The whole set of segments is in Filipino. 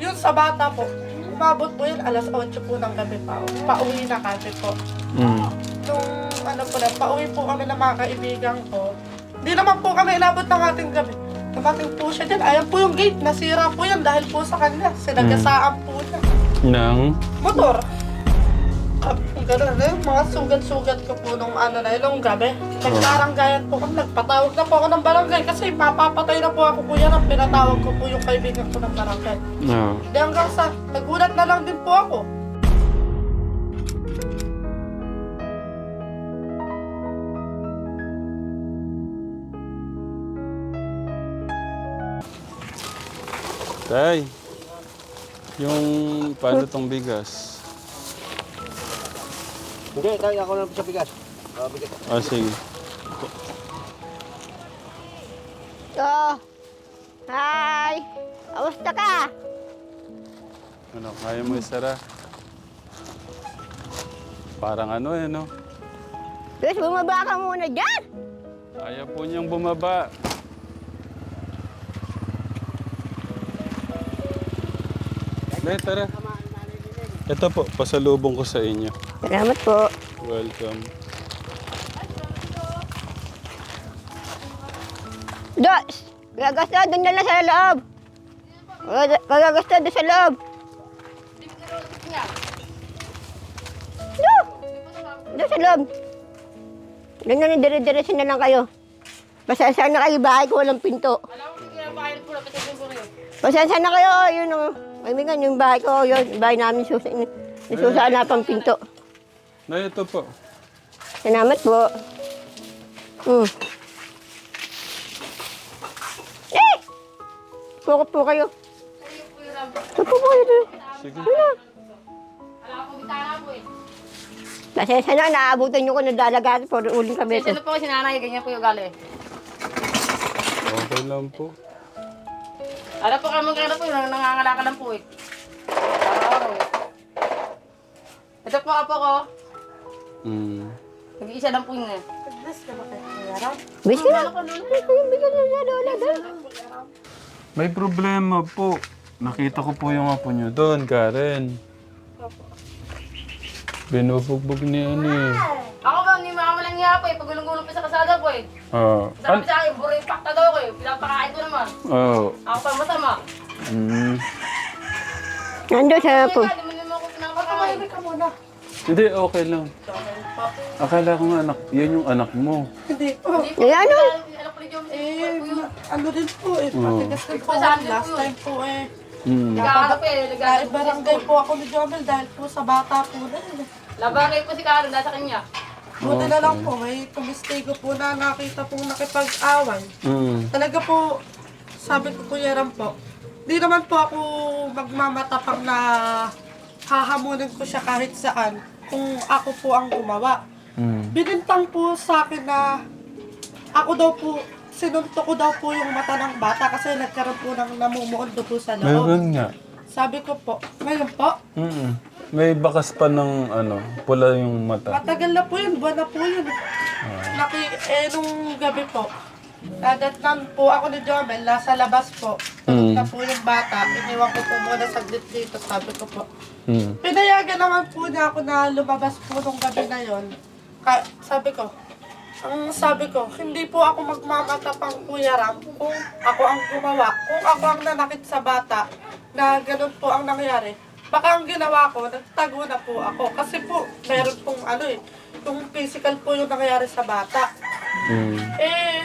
Yun sa bata po, umabot po yun alas 8 po ng gabi pa. Pauwi na kami po. Mm. Nung ano po na, pauwi po kami ng mga kaibigan ko. Hindi naman po kami inabot ng ating gabi. Dumating po siya dyan. Ayan po yung gate. Nasira po yan dahil po sa kanya. Sinagasaan po niya. Nang? Motor. Ganun yun. Mga sugat-sugat ko po nung ano na nung gabi. Nagbaranggayan po kami. Nagpatawag na po ako ng barangay kasi mapapatay na po ako kuya nang pinatawag ko po yung kaibigan ko ng barangay. No. Di hanggang sa, nagulat na lang din po ako. Tay, yung paano tong bigas? Hindi, tayo ako lang sa bigas. Ah, bigas. Ah, sige. Oh. Hi. Kamusta ka? Ano, kaya mo isara? Parang ano eh, no? Guys, bumaba ka muna dyan. Ayaw po niyang bumaba. Dahil, tara. Ito po, pasalubong ko sa inyo. Salamat po. Welcome. Dos. Gagasta doon na lang sa loob. Gag- Gagasta doon sa loob. Doon. Doon sa loob. Doon na dire-diretso na lang kayo. Pasensya na kayo, bahay ko walang pinto. Pasensya na kayo, yun o. Kaibigan, yung bahay ko, yun, yung bahay namin susa, susa na pang pinto. Na ito po. Salamat po. Hmm. Eh! Pukot po kayo. Pukot po kayo. doon. Sige. Pasensya na, naabutan nyo ko ng dalagat for uling kami ito. Sino po kasi nanay, ganyan po yung gali. Okay lang po. Ano po kami kaya po, nang nangangalaka lang po eh. Araw-araw eh. Ito po apo ko, Mm. nag-iisa lang po yun eh. Bless ka na. Bigyan nyo na lola doon. May problema po. Nakita ko po yung apo niyo doon, Karen. Binubugbog ni ano eh. Ako ba, hindi makamalang niya po eh, pagulong-gulong pa sa kasada po eh. Ah. Sabi sa akin, buro yung pakta daw ko eh, pinapakain ko naman. Oh. Ako pa masama. Mm. Nandun sa po. Hindi, okay lang. Akala ko nga anak, yan yung anak mo. Hindi po. Eh, ano? Eh, ano din po eh. Oo. Patigas din po. Last time po eh. Mm. Nagkakalap eh, barangay po ako ni Jomel dahil po sa bata po na yun. eh. Labagay po si Karen, nasa kanya. Buti na lang po, may tumistigo po na nakita pong nakipag-away. Mm. Talaga po, sabi ko Kuya Ram po, di naman po ako magmamatapang na hahamunin ko siya kahit saan kung ako po ang gumawa. Mm. Binintang po sa akin na ako daw po, sinunto ko daw po yung mata ng bata kasi nagkaroon po ng namumuondo po sa loob. Meron nga. Sabi ko po, ngayon po, Mm. May bakas pa ng ano, pula yung mata. matagal na po yun, buwan na po yun. Naki, eh, nung gabi po, nadatnan po ako ni Jomel, nasa labas po. Mm. na po yung bata, iniwan ko po muna saglit dito, sabi ko po. Mm. Pinayagan naman po niya ako na lumabas po nung gabi na yon. Ka- sabi ko, ang sabi ko, hindi po ako magmamatapang Kuya Ram kung ako ang gumawa, kung ako ang nanakit sa bata, na ganun po ang nangyari. Baka ang ginawa ko, nagtago na po ako. Kasi po, meron pong ano eh, yung physical po yung nangyari sa bata. Mm. Eh,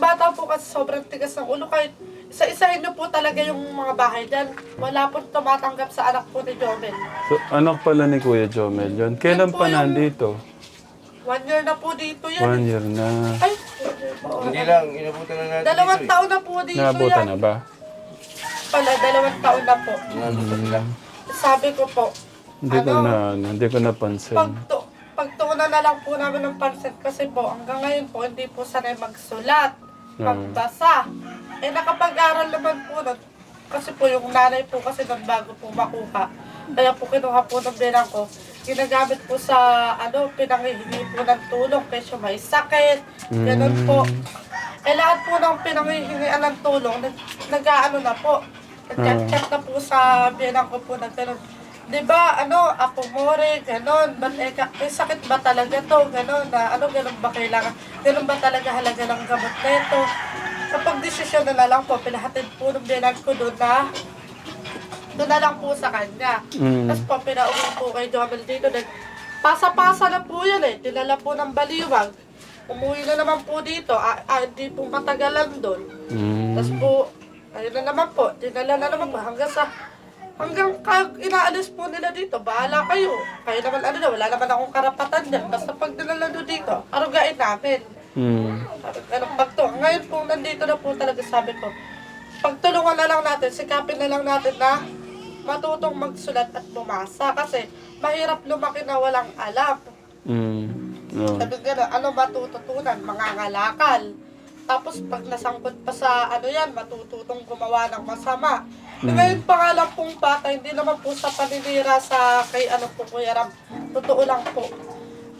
bata po kasi sobrang tigas ng ulo. Kahit isa-isahin niyo po talaga yung mga bahay dyan. Wala po tumatanggap sa anak po ni Jomel. So, anak pala ni Kuya Jomel yun. Kailan Yan po pa yung- nandito? One year na po dito yan. One year na. Ay, Hindi lang, inabutan na natin dalawang dito taon na po dito Naabutan yan. na ba? Pala, dalawang taon na po. eh. Inabutan nila. Sabi ko po, Hindi ko Ano? na, ano, hindi ko napansin. pagtu pagtuunan na lang po namin ng pansit kasi po hanggang ngayon po hindi po sanay magsulat, magbasa. Eh nakapag-aral naman po nun. Kasi po yung nanay po kasi nun bago po makuha. Kaya po kinuha po ng bilang ko. Ginagamit po sa ano, pinangihingi po ng tulong kasi may sakit. Ganun po. Eh lahat po ng pinangihingian ng tulong, nag, nag-ano na po. Nag-chat na po sa biyanang ko po na gano'n. Di ba, ano, apo more, gano'n, ba't eh, ka- may sakit ba talaga to, gano'n, na ano, gano'n ba kailangan, gano'n ba talaga halaga ng gamot na ito. Kapag desisyon na lang po, pinahatid po ng biyanang ko doon na, doon na lang po sa kanya. Mm. Tapos po, pinauwi po kay Jomel dito. Nag, pasa-pasa na po yan eh. Dinala po ng baliwag. Umuwi na naman po dito. Ah, ah, hindi po matagalan doon. Mm. Tapos po, ayun na naman po. Dinala na naman po hanggang sa hanggang ka, inaalis po nila dito, bahala kayo. Kayo naman, ano na, wala naman akong karapatan dyan. Basta pag dinala nyo dito, arugain namin. Mm. Sabi ko, Anong pagto? Ngayon po, nandito na po talaga sabi ko, pagtulungan na lang natin, sikapin na lang natin na matutong magsulat at bumasa. Kasi mahirap lumaki na walang alam. Mm. Oh. Sabi ko gano'n, ano matututunan? Mga ngalakal. Tapos pag nasangkot pa sa ano yan, matututong gumawa ng masama. Mm. Ngayon pa nga lang pong bata, hindi naman po sa paninira sa kay ano po Kuya Ram. Totoo lang po.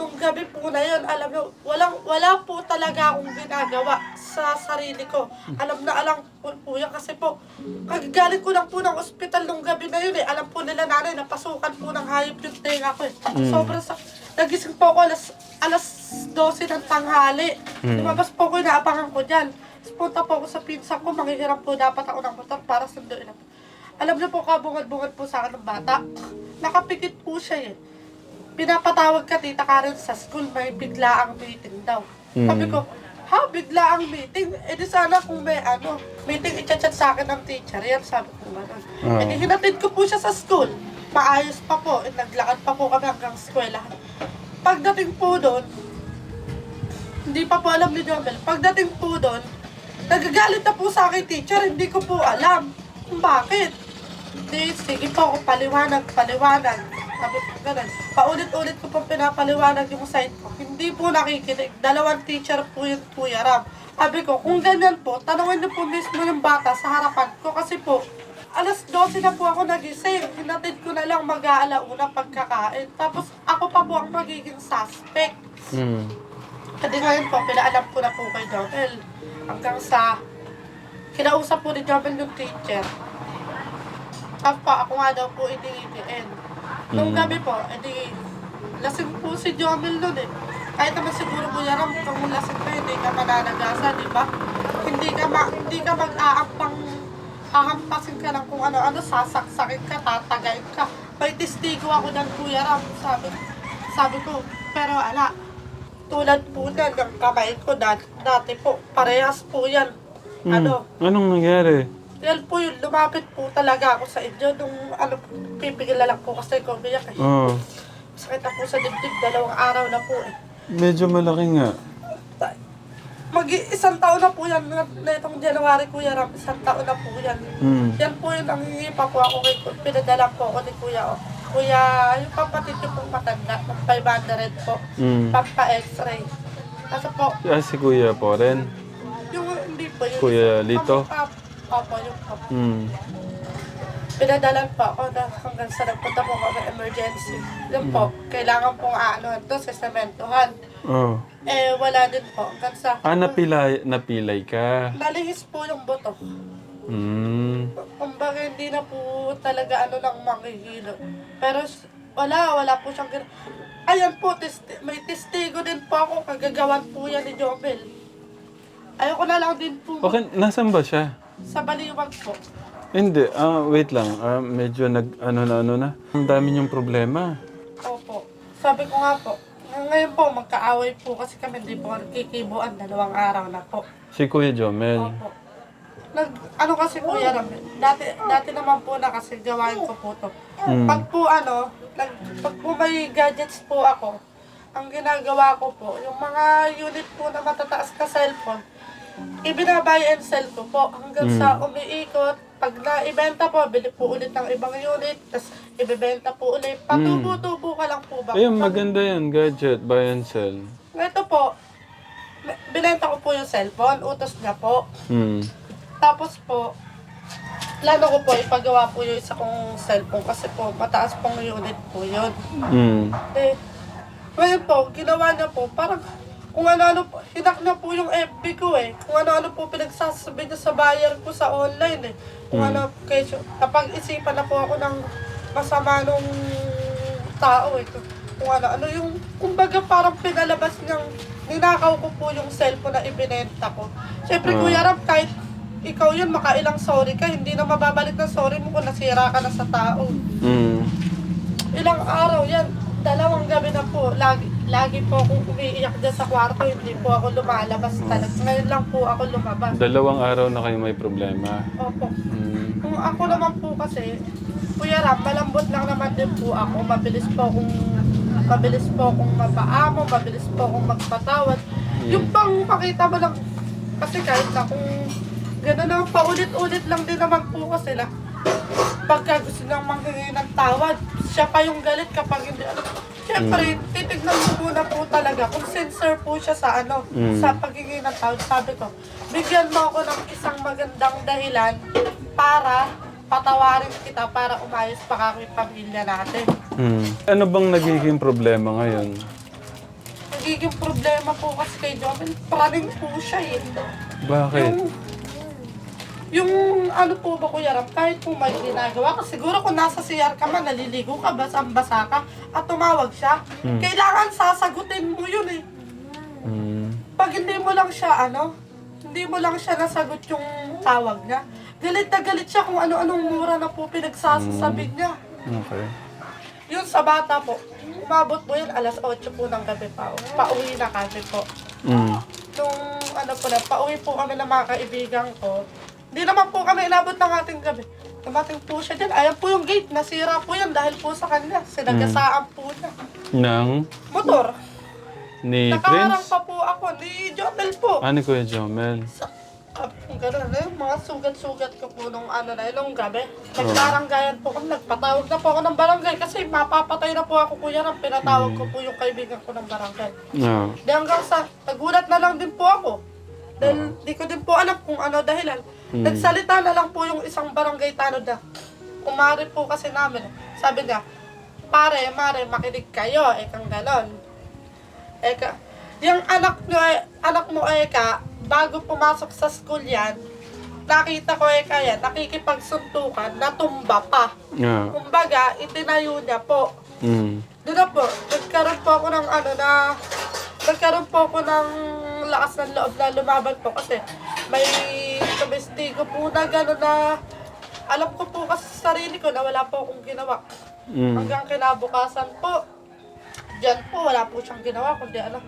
Nung gabi po na yun, alam nyo, walang, wala po talaga akong ginagawa sa sarili ko. Alam na alam po, po yan kasi po, kagagaling ko lang po ng ospital nung gabi na yun eh. Alam po nila nanay, napasukan po ng hayop yung tenga ko eh. Sobrang sa... Nagising po ako alas, alas 12 ng tanghali. Lumabas po ako, inaabangan ko dyan. Punta po ako sa pinsan ko, manghihiram po dapat ako ng motor para sunduin ako. Alam niyo po, kabungad-bungad po sa akin ng bata. Nakapikit po siya eh. Pinapatawag ka, tita Karen, sa school, may bigla ang meeting daw. Sabi ko, ha, bigla ang meeting? Eh di sana kung may ano, meeting i-chat sa akin ng teacher, yan sabi ko gano'n. Ah. Eh di hinatid ko po siya sa school. Maayos pa po, eh, naglakad pa po kami hanggang eskwelahan. Pagdating po doon, hindi pa po alam ni Jomel. Pagdating po doon, nagagalit na po sa akin teacher, hindi ko po alam kung bakit. Hindi, sige po, paliwanag, paliwanag. Sabi ko ganun. Paulit-ulit ko pong pinapaliwanag yung side ko. Hindi po nakikinig. Dalawang teacher po yung Kuya Ram. Sabi ko, kung ganyan po, tanungin niyo po mismo yung bata sa harapan ko. Kasi po, alas 12 na po ako nagising. Hinatid ko na lang mag-aalauna pagkakain. Tapos ako pa po ang magiging suspect. Mm. Kasi ngayon po, pinaalam ko na po kay Jomel. Hanggang sa, kinausap po ni Jomel yung teacher. Tapos pa, ako nga daw po iniitiin. Nung gabi po, edi, lasing po si Jomel nun eh. Kahit naman siguro po yaram, kung lasing ka, hindi ka mananagasa, di ba? Hindi ka, ma, hindi ka mag-aampang ahampasin ka lang kung ano-ano, sasaksakin ka, tatagayin ka. May testigo ako ng Kuya Ram, sabi, sabi ko, pero ala, tulad po na ng kamay ko dati, dati po, parehas po yan. Mm. Ano, Anong nangyari? yan po yun, lumapit po talaga ako sa inyo nung ano, pipigil na lang po kasi ko umiyak eh. Oh. Sakit na po sa dibdib, dalawang araw na po eh. Medyo malaki nga. Mag isang taon na po yan, na, na itong January Kuya Ram, isang taon na po yan. Mm. Yan po yung nangingi pa po ako kay pinadala po ako ni Kuya. Oh. Kuya, yung kapatid ko pong matanda, ng 500 po, Mm. pampa x-ray. Kasi po, Ah, si Kuya po rin. yung hindi po, yung Kuya Lito? Opo, yung pampa. Mm. Pinadalan po ako na hanggang sa nagpunta po kami emergency. Yun po, kailangan pong ano ito sa sementohan. Oh. Eh, wala din po. Hanggang sa, Ah, napilay, napilay ka. nalihis po yung buto. Mm. Hindi na po talaga ano lang manghihilo. Pero wala, wala po siyang gina... Ayan po, testi- may testigo din po ako. Kagagawan po yan ni Jomel. Ayoko na lang din po Okay, nasan ba siya? sa baliwag po. Hindi, ah, wait lang. Ah, medyo nag, ano na, ano na. Ang dami niyong problema. Opo. Sabi ko nga po, ngayon po, magkaaway po kasi kami hindi po kikibuan dalawang araw na po. Si Kuya Jomel. Opo. Nag, ano kasi kuya namin, dati, dati naman po na kasi gawain ko po to. Mm. Pag po ano, nag, pag po may gadgets po ako, ang ginagawa ko po, yung mga unit po na matataas ka cellphone, ibinabuy and sell ko po hanggang sa umiikot. Pag naibenta po, bili po ulit ng ibang unit, tapos ibibenta po ulit. Patubo-tubo ka lang po ba? Ayun, maganda yan. Gadget, buy and sell. Ito po, binenta ko po yung cellphone, utos niya po. Hmm. Tapos po, plano ko po ipagawa po yung isa kong cellphone kasi po mataas pong unit po yun. Hmm. Eh, ngayon po, ginawa niya po, parang kung ano-ano po, hinak na po yung FB ko eh. Kung ano-ano po pinagsasabi niya sa buyer ko sa online eh. Kung Hmm. ano, kesyo, napag-isipan na po ako ng masama nung tao eh. Kung ano-ano yung, kumbaga parang pinalabas niyang, ninakaw ko po yung cellphone na ibinenta ko. Siyempre, Hmm. Kuya Ram, kahit ikaw yun, makailang sorry ka, hindi na mababalik ng sorry mo kung nasira ka na sa tao. Mm. Ilang araw yan, dalawang gabi na po, lagi, lagi po akong umiiyak dyan sa kwarto, hindi po ako lumalabas talaga. Ngayon lang po ako lumabas. Dalawang araw na kayo may problema. Opo. Mm. Kung ako naman po kasi, Kuya Ram, malambot lang naman din po ako. Mabilis po akong, mabilis po akong mapaamo, mabilis po akong magpatawad. Yung pang makita mo lang, kasi kahit na kung gano'n naman, paulit-ulit lang din naman po kasi na pagka gusto nang manghingi ng tawad, siya pa yung galit kapag hindi ano. Siyempre, titignan mo muna po talaga kung sincere po siya sa ano, Mm. sa paghingi ng tawad. Sabi ko, bigyan mo ako ng isang magandang dahilan para patawarin kita para umayos pa kami pamilya natin. Mm. Ano bang nagiging problema ngayon? Nagiging problema po kasi kay Jomel, praning po siya eh. Bakit? Yung, yung ano po ba Kuya Ram, kahit po may ginagawa ka, siguro kung nasa CR ka man, naliligo ka, basang-basa ka, at tumawag siya, Hmm. kailangan sasagutin mo yun eh. Mm. Pag hindi mo lang siya, ano, hindi mo lang siya nasagot yung tawag niya, galit na galit siya kung ano-anong mura na po pinagsasasabi niya. Okay. Yun sa bata po, umabot po yun alas 8 po ng gabi pa. Pauwi na kami po. Mm. Nung ano po na, pauwi po kami ng mga kaibigan ko. Hindi naman po kami inabot ng ating gabi. Dumating po siya dyan. Ayan po yung gate. Nasira po yan dahil po sa kanya. Sinagasaan po niya. Nang Motor. ni Nakaharang Prince? pa po ako. Ni Jomel po. Ano Kuya Jomel? Sa, ah, ganun yun. Mga sugat-sugat ko po nung ano na nung gabi. Nagbaranggayan po kami. Nagpatawag na po ako ng barangay. Kasi mapapatay na po ako kuya nang pinatawag ko po yung kaibigan ko ng barangay. No. Di hanggang sa, nagulat na lang din po ako. Dahil di ko din po alam kung ano dahilan. Hmm. Nagsalita na lang po yung isang barangay tanod na. Kumari po kasi namin. Sabi niya, pare, mare, makinig kayo. Ekang ganon. Eka, yung anak nyo, eh, anak mo, Eka, bago pumasok sa school yan, nakita ko, Eka yan, nakikipagsuntukan, natumba pa. Yeah. Kumbaga, itinayo niya po. Mm. Doon na po, nagkaroon po ako ng ano na, nagkaroon po ako ng lakas ng loob na lumaban po kasi may tumestigo po na gano'n na alam ko po kasi sa sarili ko na wala po akong ginawa. Mm. Hanggang kinabukasan po, dyan po wala po siyang ginawa kundi ano.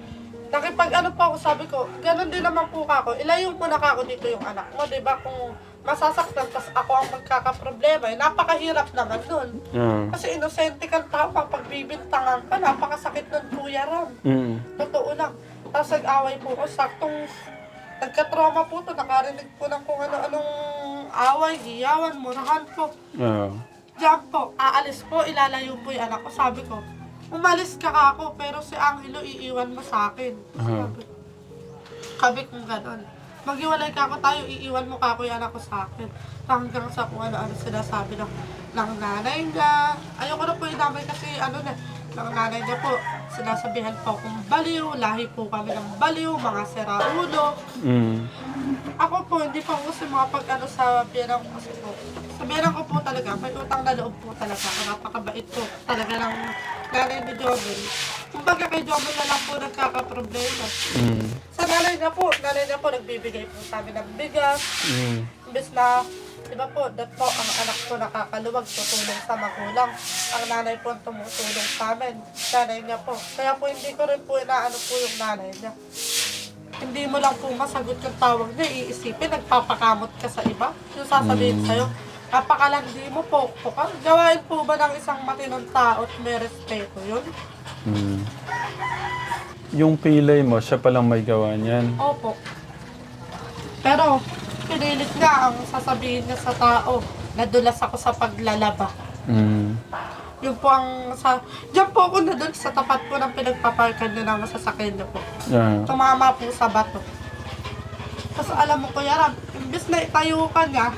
Nakipag ano po ako sabi ko, ganun din naman po ako. Ilayo mo na ako dito yung anak mo, di ba? Kung masasaktan, tas ako ang magkakaproblema, eh, napakahirap naman nun. Yeah. Kasi inosente kang tao, pagbibintangan ka, napakasakit nun, Kuya Ram. Mm. Totoo lang. Tapos nag-away po ko, saktong nagka-trauma po to, nakarinig po ng kung ano-anong away, giyawan, murahan po. Yeah. Diyan po, aalis po, ilalayo po yung anak ko. Sabi ko, umalis ka ako, pero si Angelo iiwan mo sa akin. Aha. Sabi, sabi kong ganon. Maghiwalay ka ako tayo, iiwan mo ka ako yung anak ko sa akin. Hanggang sa kung ano-ano sinasabi ng, ng nanay niya. Ayoko na po yung nanay kasi ano na, ng nanay niya po. Sinasabihan po akong baliw, lahi po kami ng baliw, mga seraulo. Mm. Ako po, hindi po kasi mga pag ano sa biyanang ko kasi po. Sa biyanang ko po talaga, may utang na loob po talaga. Napakabait po talaga ng nanay ni Jobel. Kumbaga kay Jobel na lang po nagkakaproblema. Mm. Sa nanay niya po, nanay niya po nagbibigay po sa amin ng bigas. Mm. Imbes na, di ba po, dat po ang anak ko nakakaluwag, tutulong sa magulang. Ang nanay po ang tumutulong sa amin. Nanay niya po. Kaya po hindi ko rin po inaano po yung nanay niya. Hindi mo lang po masagot yung tawag niya, iisipin, nagpapakamot ka sa iba. Yung sasabihin sa'yo, napakalandi mo po, po ka. Gawain po ba ng isang matinong tao at may respeto yun? Mm. Yung pilay mo, siya palang may gawa niyan. Opo. Pero, pinilit niya ang sasabihin niya sa tao. Nadulas ako sa paglalaba. Mm. Yun po ang sa... Diyan po ako nadulas sa tapat po ng pinagpaparkan niya ng masasakyan niya po. Yeah. Tumama po sa bato. Tapos alam mo, Kuya Ram, imbis na itayo ka niya,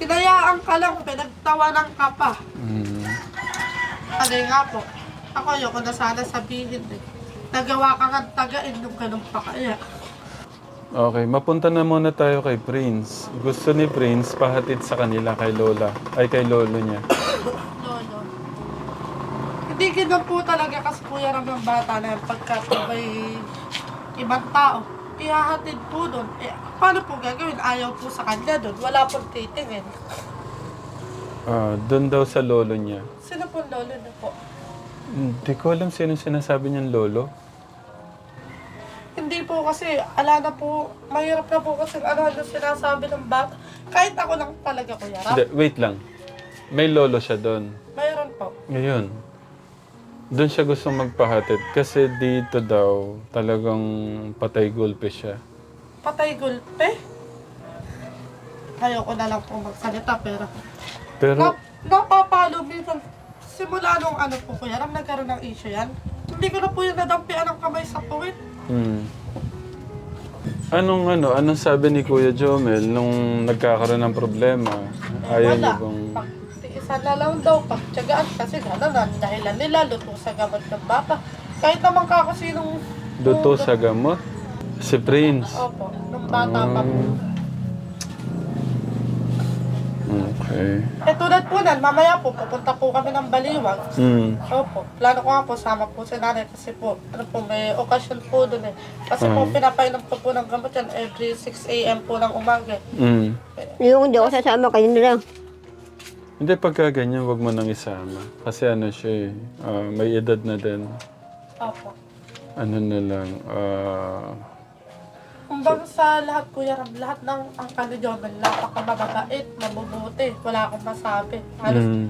hinayaan ka lang, pinagtawanan ka pa. Mm. Ano nga po, ako ayoko na sana sabihin eh. nagawa ka nga tagain nung ganun pa kaya. Okay, mapunta na muna tayo kay Prince. Gusto ni Prince pahatid sa kanila kay Lola. Ay, kay Lolo niya. Lolo. Hindi ganun po talaga kasi kuya ng bata na pagka may ibang tao. Ihahatid po doon. Eh, paano po gagawin? Ayaw po sa kanya doon. Wala pong titingin. Ah, doon daw sa Lolo niya. Sino po lolo na po? Hindi ko alam sino sinasabi niyang Lolo. Hindi po kasi, ala na po, mahirap na po kasi ano ano sinasabi ng bata. Kahit ako lang talaga kuya. Hindi, wait lang. May Lolo siya doon. Mayroon po. Ngayon, doon siya gustong magpahatid kasi dito daw talagang patay gulpe siya. Patay gulpe. Ayoko na lang po magsalita pero Pero, Na, napapalo minsan. Simula nung ano po kuya, ram nagkaroon ng issue yan. Hindi ko na po yung nadampian ng kamay sa puwit. hmm. Anong ano, anong sabi ni Kuya Jomel nung nagkakaroon ng problema? Ayaw niyo Wala. bang... Pagtiisan na lang daw, pagtsagaan kasi gano'n na dahilan nila, luto sa gamot ng bata. Kahit naman kako sinong... Luto sa gamot? Si Prince. Opo, nung bata pa po. Okay. Eh tulad po nan, mamaya po, pupunta po kami ng Baliwag. Hmm. Opo, plano ko nga po, sama po si nanay kasi po, ano po, may okasyon po doon eh. Kasi po, pinapainom ko po ng gamot yan every 6 a.m. po ng umaga. Hmm. Yung hindi ako sasama, kayo na lang. Hindi, pagka ganyan, wag mo nang isama. Kasi ano siya eh, ah, may edad na din. Opo. Ano na lang, ah... Kumbaga sa lahat, Kuya Ram, lahat ng angka ni Jomel, napakamababait, mabubuti, wala akong masabi. Halos, mm,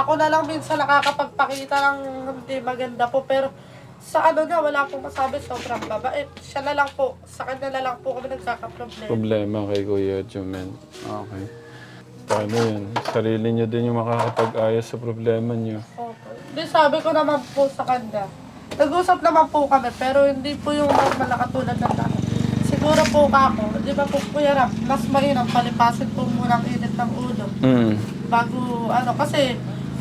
Ako na lang minsan nakakapagpakita ng hindi maganda po, pero sa ano na, wala akong masabi, sobrang babait. Siya na lang po, sa kanya na lang po kami nagkakaproblema. problema kay Kuya Jomel. Okay. Paano yan? Sarili niyo din yung makakapag-ayos sa problema niyo. Opo. Di sabi ko naman po sa kanya, nag-usap naman po kami, pero hindi po yung normal na katulad ng dati. Siguro po ako, di ba po Kuya Ram, mas mainam palipasin po muna ang init ng ulo. Mm. bago ano kasi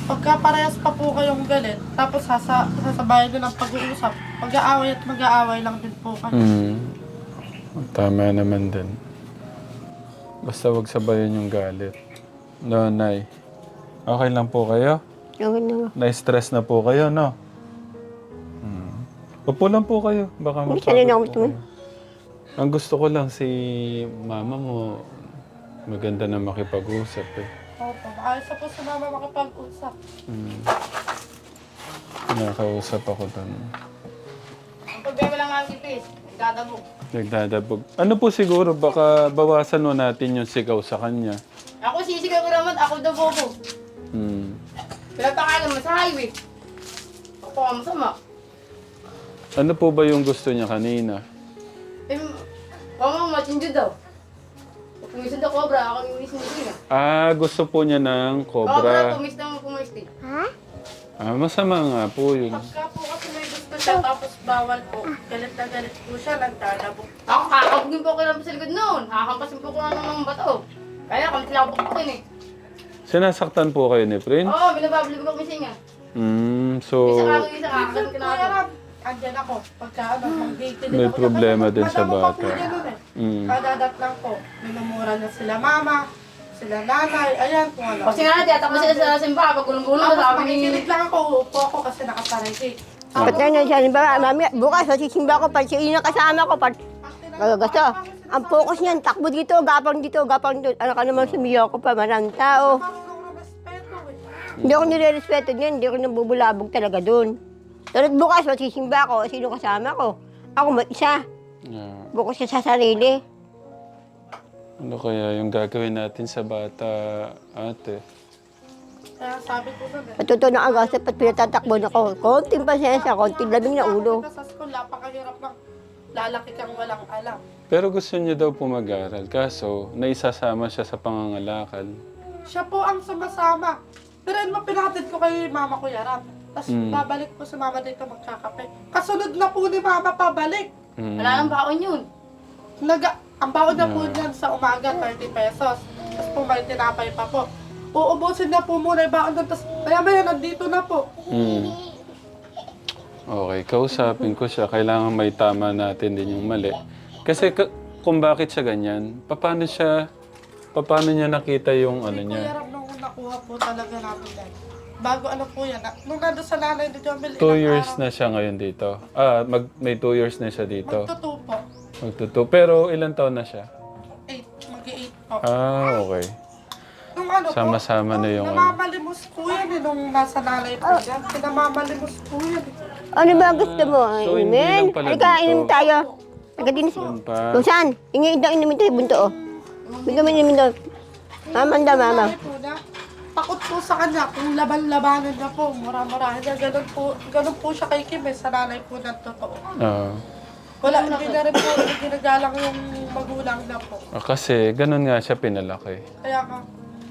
pagka parehas pa po kayong galit tapos sasa, sasabayan nyo ng pag-uusap mag-aaway at mag-aaway lang din po kayo Mm. Tama naman din. Basta wag sabayan yung galit. No, Nay. Okay lang po kayo? Okay na. Na-stress na po kayo, no? Hmm. Upo lang po kayo. Baka Hindi, sanay na ako mapagod po kayo. Ang gusto ko lang si mama mo, maganda na makipag-usap eh. Opo, maayos na po si mama makipag-usap Hmm. Nakausap ako doon. Ang problema lang ang ipis. Nagdadabog. Nagdadabog. Ano po siguro, baka bawasan mo natin yung sigaw sa kanya. Ako sisigaw ko naman, ako daw bobo. Hmm. Pinapakain naman sa highway. Ako ang masama. Ano po ba yung gusto niya kanina? Matindi daw. Pumisid ako, cobra. Ako yung miss niya. Ah, gusto po niya ng Cobra, cobra. pumis na pumisti. Ah, masama nga po yun. pagka po kasi may gusto siya tapos bawal po galit na galit po siya nagdadabog Ako, kakabugin po ko lang sa likod noon. Hakampasin po ko lang ng bato. Kaya kami sila ako pupukin eh. Sinasaktan po kayo ni Prince? Oo, oh, binababli ko kami nga. Hmm, so Isa ka, isa ka, Minsan, Ram, andyan ako pagka ano mag-date din May ako problema din sa bata. Mm. Kadadat lang po minumura niya sila mama sila nanay ayan kung ano Kasi nga, tiyatakbo sila sa simbahan. Pag gulong-gulong, Tapos sabi ni... makikinig lang ako, upo ako kasi nakasaray eh. Ba't na na siya, ba, mami, bukas, masisimba ko, pag siya yung kasama ko, pag gagasto. Ang focus niyan, takbo dito, gapang dito, gapang dito. Ano ka naman sumiyaw ko pa, maraming tao. Na eh. Hindi ako nire-respeto niyan, hindi ako nabubulabog talaga doon. Tulad bukas, masisimba ko, sino kasama ko? Ako mag-isa, Yeah. bukas siya sa sarili. Ano kaya yung gagawin natin sa bata, ate? Kaya sabi ko sa Patuto na agasap at pinatatakbo na ko. Konting pasensya, konting labing na ulo. Sa school, napakahirap ng lalaki kang walang alam. Pero gusto niya daw po mag-aral. Kaso, naisasama siya sa pangangalakal. Siya po ang sumasama. Pero yun, pinatid ko kay mama ko yaran. Tapos Mm. babalik po si mama dito magkakape. Kasunod na po ni mama pabalik. Hmm. Wala nang baon yun. Naga, ang baon na po niyan sa umaga, 30 pesos. Tapos po may tinapay pa po. Uubusin na po muna yung baon doon. Tapos maya maya nandito na po. Hmm. Okay, kausapin ko siya. Kailangan may tama natin din yung mali. Kasi ka- kung bakit siya ganyan, paano siya, paano niya nakita yung ano Hindi Kuya niya? Ram nung nakuha po talaga namin yan. Bago ano po yan, na- nung nandun sa nanay ni Jomel, Two ilang years araw, na siya ngayon dito. Ah, mag, may two years na siya dito. Magtutu po. Magtuto. Pero ilan taon na siya? Eight, mag-eight po. Ah, okay. Nung ano po, Sama-sama na yung ano. namamalimos po yan eh, nung nasa nanay po yan. Pinamamalimos po yan eh. Ano ba gusto mo? So, hindi Inumin? lang pala Halika, dito. tayo. Halika din siya. Yun pa. Lusan, ingay daw inumin tayo bunto oh. Bunto mo inumin daw. Mamanda, mama. Nanay po po sa kanya kung laban-labanan niya po, mura-murahin niya. Ganun po, ganun po siya kay Kim eh, sa nanay po ng totoo. Ah. Wala, hindi na rin po ginagalang yung magulang na po. Ah, kasi ganun nga siya pinalaki. Kaya nga.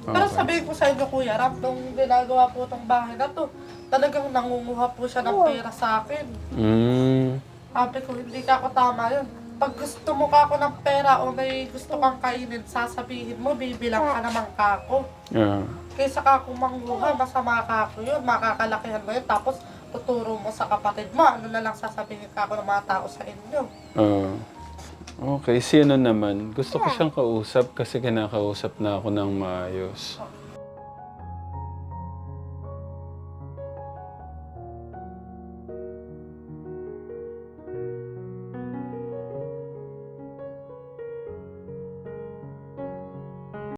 Pero sabihin ko sa inyo, Kuya Ram, nung ginagawa po itong bahay na to, talagang nangunguha po siya ng pera sa akin. Mm. Sabi ko, hindi ka ako tama yun. Pag gusto mo ka ako ng pera o may gusto kang kainin, sasabihin mo, bibilang ka naman ka ako. Ah. Kaysa ka akong mangguha, masama ka ako yun, makakalakihan mo yun, tapos tuturo mo sa kapatid mo, ano na lang sasabihin ka ako ng mga tao sa inyo. Ah. okay, sino naman? Gusto ko siyang kausap kasi kinakausap na ako ng maayos.